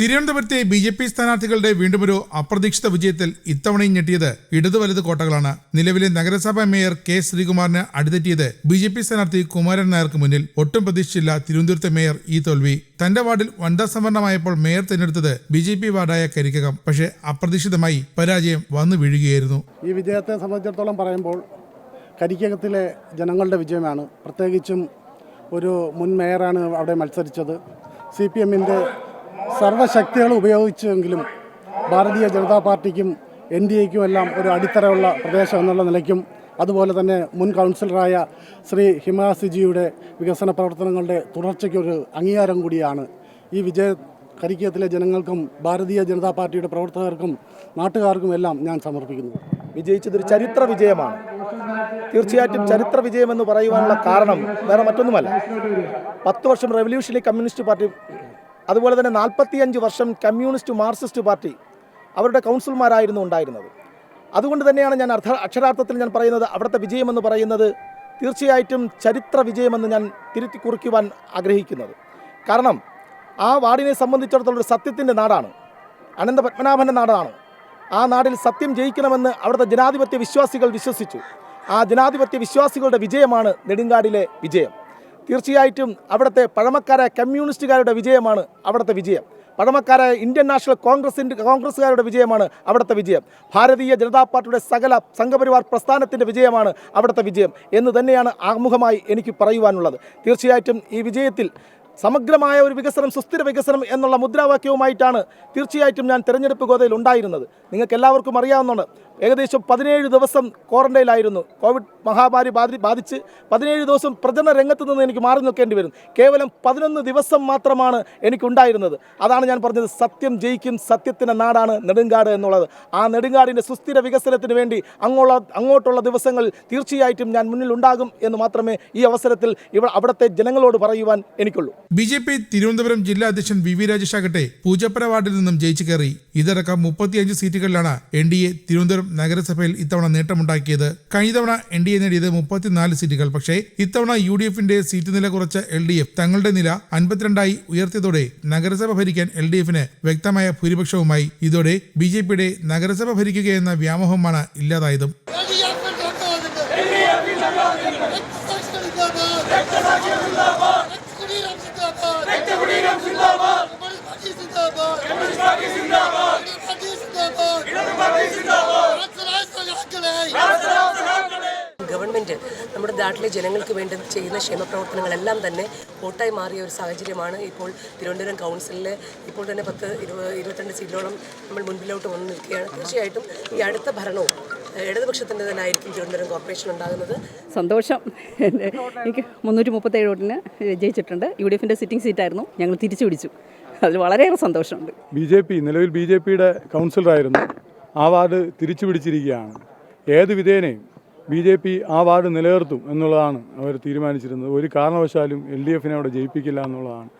തിരുവനന്തപുരത്തെ B J P സ്ഥാനാർത്ഥികളുടെ വീണ്ടുമൊരു അപ്രതീക്ഷിത വിജയത്തിൽ ഇത്തവണയും ഞെട്ടിയത് ഇടതു വലത് കോട്ടകളാണ്. നിലവിലെ നഗരസഭാ മേയർ കെ ശ്രീകുമാറിന് അടിതെറ്റിയത് ബി ജെ പി സ്ഥാനാർത്ഥി കുമാരൻ നായർക്ക് മുന്നിൽ. ഒട്ടും പ്രതീക്ഷിച്ചില്ല തിരുവനന്തപുരത്തെ മേയർ ഈ തോൽവി. തന്റെ വാർഡിൽ വനിതാ സംവരണമായപ്പോൾ മേയർ തിരഞ്ഞെടുത്തത് ബി ജെ പി വാർഡായ കരിക്കകം. പക്ഷേ അപ്രതീക്ഷിതമായി പരാജയം വന്നു വീഴുകയായിരുന്നു. ഈ വിജയത്തെ സംബന്ധിച്ചിടത്തോളം പറയുമ്പോൾ കരിക്കകത്തിലെ ജനങ്ങളുടെ വിജയമാണ്. പ്രത്യേകിച്ചും ഒരു മുൻ മേയറാണ് അവിടെ മത്സരിച്ചത്. സി പി എമ്മിന്റെ സർവശക്തികൾ ഉപയോഗിച്ചെങ്കിലും ഭാരതീയ ജനതാ പാർട്ടിക്കും എൻ ഡി എക്കും എല്ലാം ഒരു അടിത്തറയുള്ള പ്രദേശം എന്നുള്ള നിലയ്ക്കും അതുപോലെ തന്നെ മുൻ കൗൺസിലറായ ശ്രീ ഹിമാസിജിയുടെ വികസന പ്രവർത്തനങ്ങളുടെ തുടർച്ചയ്ക്കൊരു അംഗീകാരം കൂടിയാണ്. ഈ വിജയ കരിക്കത്തിലെ ജനങ്ങൾക്കും ഭാരതീയ ജനതാ പാർട്ടിയുടെ പ്രവർത്തകർക്കും നാട്ടുകാർക്കും എല്ലാം ഞാൻ സമർപ്പിക്കുന്നു. വിജയിച്ചതൊരു ചരിത്ര വിജയമാണ്. തീർച്ചയായിട്ടും ചരിത്ര വിജയമെന്ന് പറയുവാനുള്ള കാരണം വേറെ മറ്റൊന്നുമല്ല. പത്ത് വർഷം റെവല്യൂഷണറി കമ്മ്യൂണിസ്റ്റ് പാർട്ടി അതുപോലെ തന്നെ നാൽപ്പത്തിയഞ്ച് വർഷം കമ്മ്യൂണിസ്റ്റ് മാർക്സിസ്റ്റ് പാർട്ടി അവരുടെ കൗൺസിലർമാരായിരുന്നു ഉണ്ടായിരുന്നത്. അതുകൊണ്ട് തന്നെയാണ് ഞാൻ അർത്ഥ അക്ഷരാർത്ഥത്തിൽ ഞാൻ പറയുന്നത് അവിടുത്തെ വിജയമെന്ന് പറയുന്നത് തീർച്ചയായിട്ടും ചരിത്ര വിജയമെന്ന് ഞാൻ തിരുത്തി കുറിക്കുവാൻ ആഗ്രഹിക്കുന്നത്. കാരണം ആ വാർഡിനെ സംബന്ധിച്ചിടത്തോളം ഒരു സത്യത്തിന്റെ നാടാണ്. അനന്ത പത്മനാഭന്റെ നാടാണ്. ആ നാടിൽ സത്യം ജയിക്കണമെന്ന് അവിടുത്തെ ജനാധിപത്യ വിശ്വാസികൾ വിശ്വസിച്ചു. ആ ജനാധിപത്യ വിശ്വാസികളുടെ വിജയമാണ് നെടുങ്കാടിലെ വിജയം. തീർച്ചയായിട്ടും അവിടുത്തെ പഴമക്കാരായ കമ്മ്യൂണിസ്റ്റുകാരുടെ വിജയമാണ് അവിടുത്തെ വിജയം. പഴമക്കാരായ ഇന്ത്യൻ നാഷണൽ കോൺഗ്രസിന്റെ കോൺഗ്രസ്സുകാരുടെ വിജയമാണ് അവിടുത്തെ വിജയം. ഭാരതീയ ജനതാ പാർട്ടിയുടെ സകല സംഘപരിവാർ പ്രസ്ഥാനത്തിന്റെ വിജയമാണ് അവിടുത്തെ വിജയം എന്ന് തന്നെയാണ് ആമുഖമായി എനിക്ക് പറയുവാനുള്ളത്. തീർച്ചയായിട്ടും ഈ വിജയത്തിൽ സമഗ്രമായ ഒരു വികസനം സുസ്ഥിര വികസനം എന്നുള്ള മുദ്രാവാക്യവുമായിട്ടാണ് തീർച്ചയായിട്ടും ഞാൻ തിരഞ്ഞെടുപ്പ് ഗോതയിൽ ഉണ്ടായിരുന്നത്. നിങ്ങൾക്ക് എല്ലാവർക്കും അറിയാവുന്നതാണ് ഏകദേശം പതിനേഴ് ദിവസം ക്വാറന്റൈനിലായിരുന്നു. കോവിഡ് മഹാമാരി ബാധി ബാധിച്ച് പതിനേഴ് ദിവസം പ്രചരണ രംഗത്ത് നിന്ന് എനിക്ക് മാറി നിൽക്കേണ്ടി വരും. കേവലം പതിനൊന്ന് ദിവസം മാത്രമാണ് എനിക്കുണ്ടായിരുന്നത്. അതാണ് ഞാൻ പറഞ്ഞത്. സത്യം ജയിക്കും സത്യത്തിന്റെ നാടാണ് നെടുങ്കാട് എന്നുള്ളത്. ആ നെടുങ്കാടിന്റെ സുസ്ഥിര വികസനത്തിന് വേണ്ടി അങ്ങോള അങ്ങോട്ടുള്ള ദിവസങ്ങളിൽ തീർച്ചയായിട്ടും ഞാൻ മുന്നിൽ ഉണ്ടാകും എന്ന് മാത്രമേ ഈ അവസരത്തിൽ ഇവ അവിടുത്തെ ജനങ്ങളോട് പറയുവാൻ എനിക്കുള്ളൂ. ബി ജെ പി തിരുവനന്തപുരം ജില്ലാ അധ്യക്ഷൻ വി വി രാജേഷ് ആകട്ടെ പൂജപ്പുര വാർഡിൽ നിന്നും ജയിച്ചു കയറി. ഇതടക്കം മുപ്പത്തിയഞ്ച് സീറ്റുകളിലാണ് എൻ ഡി എ തിരുവനന്തപുരം നഗരസഭയിൽ ഇത്തവണ നേട്ടമുണ്ടാക്കിയത്. കഴിഞ്ഞ തവണ എൻ ഡി എ നേടിയത് മുപ്പത്തിനാല് സീറ്റുകൾ. പക്ഷേ ഇത്തവണ യു ഡി എഫിന്റെ സീറ്റ് നില കുറച്ച എൽ ഡി എഫ് തങ്ങളുടെ നില അൻപത്തിരണ്ടായി ഉയർത്തിയതോടെ നഗരസഭ ഭരിക്കാൻ എൽ ഡി എഫിന് വ്യക്തമായ ഭൂരിപക്ഷവുമായി. ഇതോടെ ബി ജെ പിയുടെ നഗരസഭ ഭരിക്കുകയെന്ന വ്യാമോഹമാണ് ഇല്ലാതായതും. ഗവൺമെന്റ് നമ്മുടെ നാട്ടിലെ ജനങ്ങൾക്ക് വേണ്ടി ചെയ്യുന്ന ക്ഷേമപ്രവർത്തനങ്ങളെല്ലാം തന്നെ വോട്ടായി മാറിയ ഒരു സാഹചര്യമാണ് ഇപ്പോൾ തിരുവനന്തപുരം കൗൺസിലിൽ ഇപ്പോൾ തന്നെ പത്ത് ഇരുപത് ഇരുപത്തിരണ്ട് സീറ്റിലോളം നമ്മൾ മുൻപിലോട്ട് വന്നു നിൽക്കുകയാണ്. തീർച്ചയായിട്ടും ഈ അടുത്ത ഭരണവും ഇടതുപക്ഷത്തിന്റെ തന്നെ ആയിരിക്കും തിരുവനന്തപുരം കോർപ്പറേഷൻ ഉണ്ടാകുന്നത്. സന്തോഷം. എനിക്ക് മുന്നൂറ്റി മുപ്പത്തേഴ് വോട്ടിന് ജയിച്ചിട്ടുണ്ട്. യു ഡി എഫിന്റെ സിറ്റിംഗ് സീറ്റായിരുന്നു. ഞങ്ങൾ തിരിച്ചു പിടിച്ചു. അതിൽ വളരെയേറെ സന്തോഷമുണ്ട്. ബി ജെ പി നിലവിൽ ബി ജെ പിയുടെ കൗൺസിലറായിരുന്നു. ആ വാർഡ് തിരിച്ചു പിടിച്ചിരിക്കുകയാണ്. ഏത് വിധേനയും ബി ജെ പി ആ വാർഡ് നിലനിർത്തും എന്നുള്ളതാണ് അവർ തീരുമാനിച്ചിരുന്നത്. ഒരു കാരണവശാലും എൽ ഡി എഫിനെ അവിടെ ജയിപ്പിക്കില്ല എന്നുള്ളതാണ്.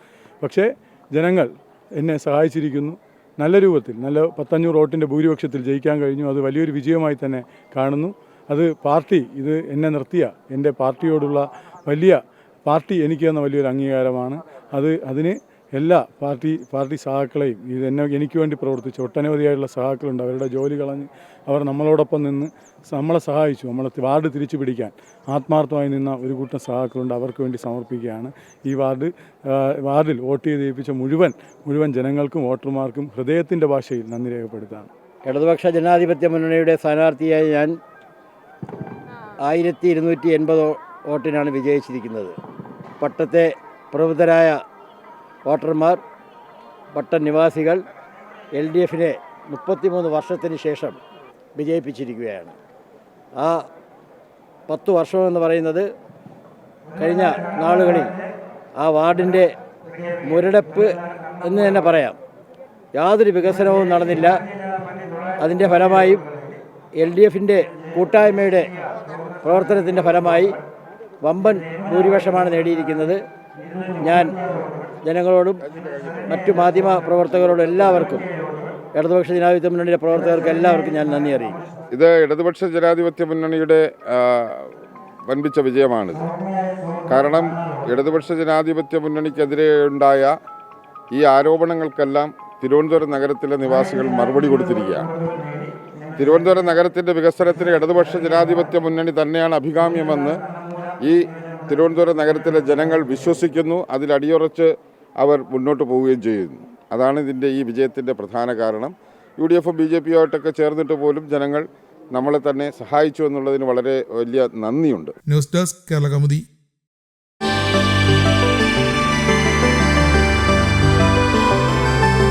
പക്ഷേ ജനങ്ങൾ എന്നെ സഹായിച്ചിരിക്കുന്നു. നല്ല രൂപത്തിൽ നല്ല പത്തഞ്ഞൂറ് വോട്ടിന്റെ ഭൂരിപക്ഷത്തിൽ ജയിക്കാൻ കഴിഞ്ഞു. അത് വലിയൊരു വിജയമായി തന്നെ കാണുന്നു. അത് പാർട്ടി ഇത് എന്നെ നിർത്തിയ എന്റെ പാർട്ടിയോടുള്ള വലിയ പാർട്ടി എനിക്ക് തന്ന വലിയൊരു അംഗീകാരമാണ്. അത് അതിന് എല്ലാ പാർട്ടി പാർട്ടി സഹാക്കളെയും ഇത് എന്നെ എനിക്ക് വേണ്ടി പ്രവർത്തിച്ച ഒട്ടനവധിയായിട്ടുള്ള സഹാക്കളുണ്ട്. അവരുടെ ജോലി കളഞ്ഞ് അവർ നമ്മളോടൊപ്പം നിന്ന് നമ്മളെ സഹായിച്ചു. നമ്മളെ വാർഡ് തിരിച്ചു പിടിക്കാൻ ആത്മാർത്ഥമായി നിന്ന ഒരു കൂട്ടം സഹാക്കളുണ്ട്. അവർക്ക് വേണ്ടി സമർപ്പിക്കുകയാണ്. ഈ വാർഡ് വാർഡിൽ വോട്ട് ചെയ്ത് ജയിപ്പിച്ച മുഴുവൻ മുഴുവൻ ജനങ്ങൾക്കും വോട്ടർമാർക്കും ഹൃദയത്തിന്റെ ഭാഷയിൽ നന്ദി രേഖപ്പെടുത്താണ് ഇടതുപക്ഷ ജനാധിപത്യ മുന്നണിയുടെ സ്ഥാനാർത്ഥിയായി ഞാൻ ആയിരത്തി ഇരുന്നൂറ്റി എൺപത് വോട്ടിനാണ് വിജയിച്ചിരിക്കുന്നത്. പട്ടത്തെ പ്രബുദ്ധരായ വോട്ടർമാർ പട്ടൺ നിവാസികൾ എൽ ഡി എഫിനെ മുപ്പത്തിമൂന്ന് വർഷത്തിന് ശേഷം വിജയിപ്പിച്ചിരിക്കുകയാണ്. ആ പത്ത് വർഷമെന്ന് പറയുന്നത് കഴിഞ്ഞ നാളുകളിൽ ആ വാർഡിന്റെ മുരടപ്പ് എന്ന് തന്നെ പറയാം. യാതൊരു വികസനവും നടന്നില്ല. അതിന്റെ ഫലമായും എൽ ഡി എഫിന്റെ കൂട്ടായ്മയുടെ പ്രവർത്തനത്തിന്റെ ഫലമായി വമ്പൻ ഭൂരിപക്ഷമാണ് നേടിയിരിക്കുന്നത്. ഞാൻ ജനങ്ങളോടും മറ്റു മാധ്യമ പ്രവർത്തകരോടും എല്ലാവർക്കും ഇടതുപക്ഷ ജനാധിപത്യ മുന്നണിയുടെ പ്രവർത്തകർക്ക് എല്ലാവർക്കും ഞാൻ നന്ദി അറിയിക്കും ഇത് ഇടതുപക്ഷ ജനാധിപത്യ മുന്നണിയുടെ വൻപിച്ച വിജയമാണിത് കാരണം ഇടതുപക്ഷ ജനാധിപത്യ മുന്നണിക്കെതിരെ ഉണ്ടായ ഈ ആരോപണങ്ങൾക്കെല്ലാം തിരുവനന്തപുരം നഗരത്തിലെ നിവാസികൾ മറുപടി കൊടുത്തിരിക്കുകയാണ്. തിരുവനന്തപുരം നഗരത്തിന്റെ വികസനത്തിന് ഇടതുപക്ഷ ജനാധിപത്യ മുന്നണി തന്നെയാണ് അഭികാമ്യമെന്ന് ഈ തിരുവനന്തപുരം നഗരത്തിലെ ജനങ്ങൾ വിശ്വസിക്കുന്നു. അതിൽ അടിയുറച്ച് അവർ മുന്നോട്ട് പോവുകയും ചെയ്യുന്നു. അതാണ് ഇതിന്റെ ഈ വിജയത്തിന്റെ പ്രധാന കാരണം. യു ഡി എഫും ബി ജെ പിയുമായിട്ടൊക്കെ ചേർന്നിട്ട് പോലും ജനങ്ങൾ നമ്മളെ തന്നെ സഹായിച്ചു എന്നുള്ളതിന് വളരെ വലിയ നന്ദിയുണ്ട്. News desk Kerala